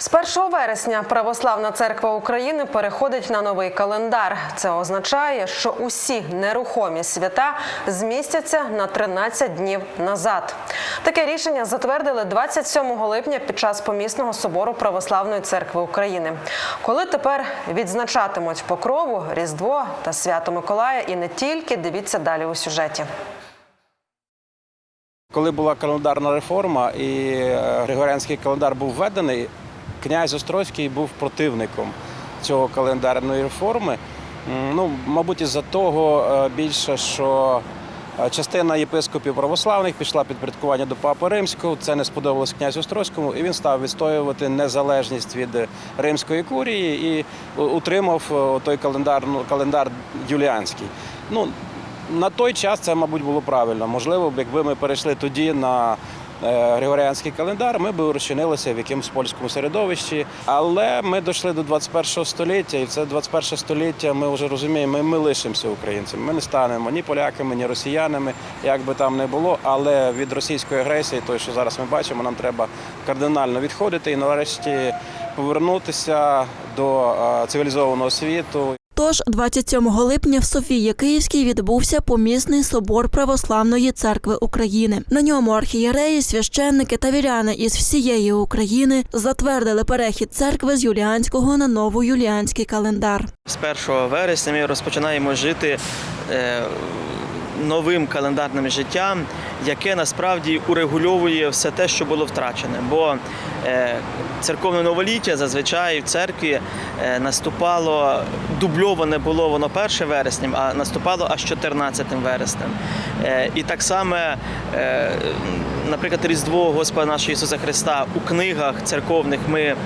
З 1 вересня Православна церква України переходить на новий календар. Це означає, що усі нерухомі свята змістяться на 13 днів назад. Таке рішення затвердили 27 липня під час помісного собору Православної церкви України. Коли тепер відзначатимуть Покрову, Різдво та Свято Миколая і не тільки дивіться далі у сюжеті. Коли була календарна реформа і е, Григоріанський календар був введений, князь Острозький був противником цього календарної реформи. Ну, мабуть, із-за того е, більше, що е, частина єпископів православних пішла під підпорядкування до Папи Римського. Це не сподобалось князю Острозькому, і він став відстоювати незалежність від римської курії і утримав е, той календар, ну, календар юліанський. Ну, на той час це, мабуть, було правильно. Можливо, якби ми перейшли тоді на е, Григоріанський календар, ми б розчинилися в якомусь польському середовищі. Але ми дійшли до 21 століття, і в це 21 століття ми вже розуміємо, ми, ми лишимося українцями. Ми не станемо ні поляками, ні росіянами, як би там не було. Але від російської агресії, той, що зараз ми бачимо, нам треба кардинально відходити і нарешті повернутися до е, цивілізованого світу. Тож 27 липня в Софії Київській відбувся помісний собор Православної церкви України. На ньому архієреї, священники та віряни із всієї України затвердили перехід церкви з юліанського на новоюліанський календар. З 1 вересня ми розпочинаємо жити е, новим календарним життям, яке насправді урегульовує все те, що було втрачене. Бо е, церковне новоліття зазвичай в церкві е, наступало, дубльоване було воно 1 вереснем, а наступало аж 14 вереснем. Е, і так само, наприклад, Різдво Господа нашого Ісуса Христа у книгах церковних ми.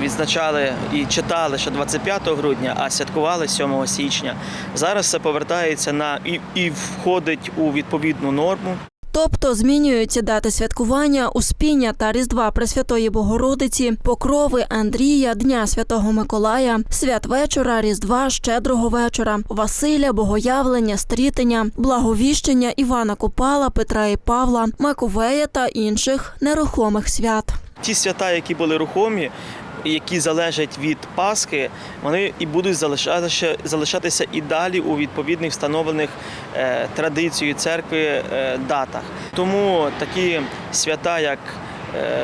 Відзначали і читали ще 25 грудня, а святкували 7 січня. Зараз це повертається на і, і входить у відповідну норму. Тобто змінюються дати святкування Успіння та Різдва Пресвятої Богородиці, Покрови Андрія, Дня Святого Миколая, святвечора, Різдва, Щедрого вечора, Василя, Богоявлення, Стрітення, Благовіщення Івана Купала, Петра і Павла, Маковея та інших нерухомих свят. Ті свята, які були рухомі, які залежать від Пасхи, вони і будуть залишатися, залишатися і далі у відповідних встановлених е, традицією церкви е, датах. Тому такі свята, як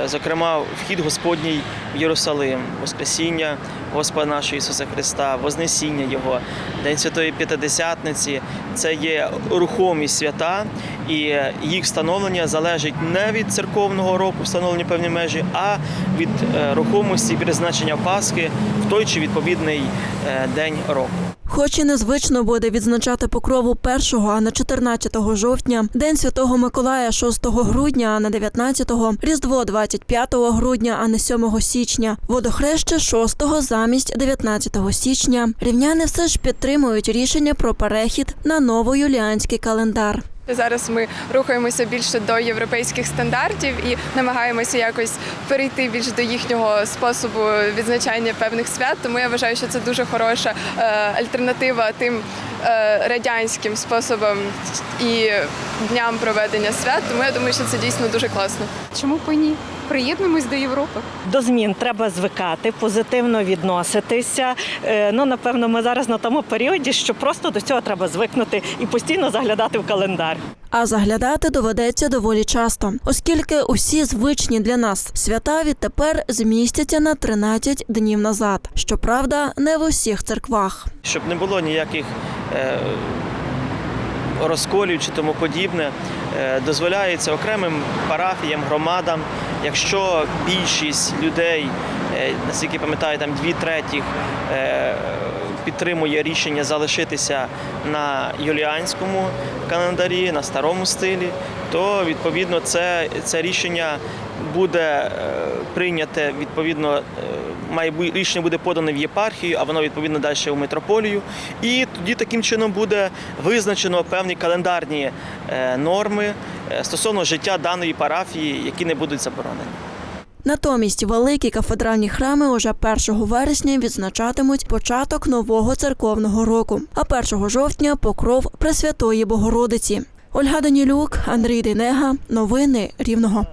зокрема вхід Господній в Єрусалим, Воскресіння Господа нашого Ісуса Христа, Вознесіння Його, День Святої П'ятидесятниці це є рухомі свята, і е, їх встановлення залежить не від церковного року, встановлені певні межі, а від е, рухомості і призначення Пасхи в той чи відповідний е, день року. Хоч і незвично буде відзначати покрову 1, а не 14 жовтня, День Святого Миколая 6 грудня, а не 19, Різдво 25 грудня, а не 7 січня, водохреще 6 замість 19 січня. Рівняни все ж підтримують рішення про перехід на новоюліанський календар. Зараз ми рухаємося більше до європейських стандартів і намагаємося якось перейти більш до їхнього способу відзначання певних свят. Тому я вважаю, що це дуже хороша е, альтернатива тим е, радянським способам і дням проведення свят. Тому я думаю, що це дійсно дуже класно. Чому і ні? Приєднуємось до Європи. До змін треба звикати, позитивно відноситися. Е, Ну, напевно, ми зараз на тому періоді, що просто до цього треба звикнути і постійно заглядати в календар. А заглядати доведеться доволі часто, оскільки усі звичні для нас свята відтепер змістяться на 13 днів назад. Щоправда, не в усіх церквах. щоб не було ніяких е, розколів чи тому подібне, е, дозволяється окремим парафіям, громадам, якщо більшість людей, е, наскільки пам'ятаю, там дві третіх е, підтримує рішення залишитися на юліанському календарі, на старому стилі, то відповідно це, це рішення буде е, прийняте відповідно. Має рішення буде подане в єпархію, а воно відповідно далі у митрополію. І тоді таким чином буде визначено певні календарні е, норми е, стосовно життя даної парафії, які не будуть заборонені. Натомість великі кафедральні храми уже 1 вересня відзначатимуть початок нового церковного року, а 1 жовтня покров Пресвятої Богородиці. Ольга Данілюк, Андрій Дейнега. Новини Рівного.